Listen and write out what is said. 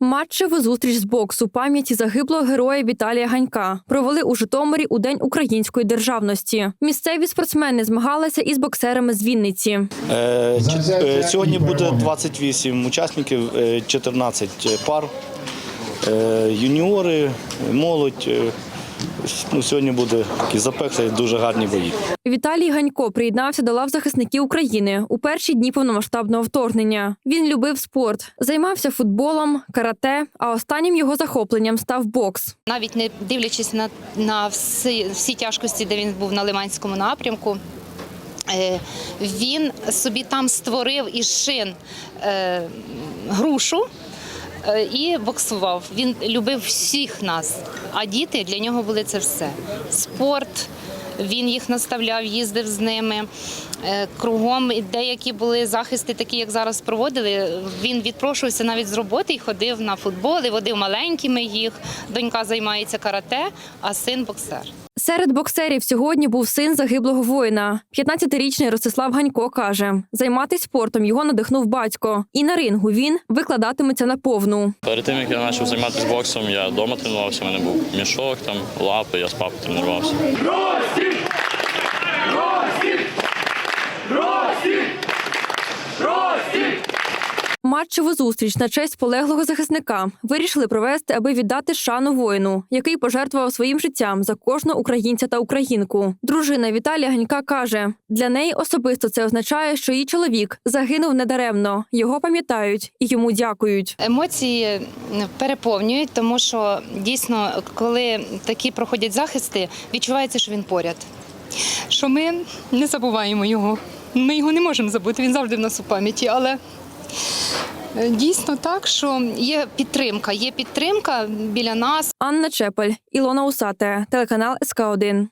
Матчеву зустріч з боксу пам'яті загиблого героя Віталія Ганька провели у Житомирі у День української державності. Місцеві спортсмени змагалися із боксерами з Вінниці. Е, е, Сьогодні буде 28 учасників, е, 14 пар, Е, юніори, молодь. Ну, сьогодні буде такі запеклі, дуже гарні бої. Віталій Ганько приєднався до лав захисників України у перші дні повномасштабного вторгнення. Він любив спорт, займався футболом, карате. А останнім його захопленням став бокс. навіть не дивлячись на, на всі, всі тяжкості, де він був на Лиманському напрямку. Е, Він собі там створив із шин е, грушу е, і боксував. Він любив всіх нас, а діти для нього були це все. Спорт, він їх наставляв, їздив з ними. Е, Кругом деякі були захисти, такі як зараз проводили. Він відпрошувався навіть з роботи і ходив на футбол, і водив маленькими їх. Донька займається карате, а син боксер. Серед боксерів сьогодні був син загиблого воїна. 15-річний Ростислав Ганько каже, займатися спортом його надихнув батько, і на рингу він викладатиметься на повну. Перед тим як я почав займатися боксом, я вдома тренувався. У мене був мішок, там лапи, я з папою тренувався. Матчеву зустріч на честь полеглого захисника вирішили провести, аби віддати шану воїну, який пожертвував своїм життям за кожного українця та українку. Дружина Віталія Ганька каже: для неї особисто це означає, що її чоловік загинув недаремно. Його пам'ятають і йому дякують. Емоції переповнюють, тому що дійсно, коли такі проходять захисти, відчувається, що він поряд. Що ми не забуваємо його. Ми його не можемо забути, він завжди в нас у пам'яті, але. Е, Дійсно так, що є підтримка, є підтримка біля нас. Анна Чепель, Ілона Усате, телеканал СК 1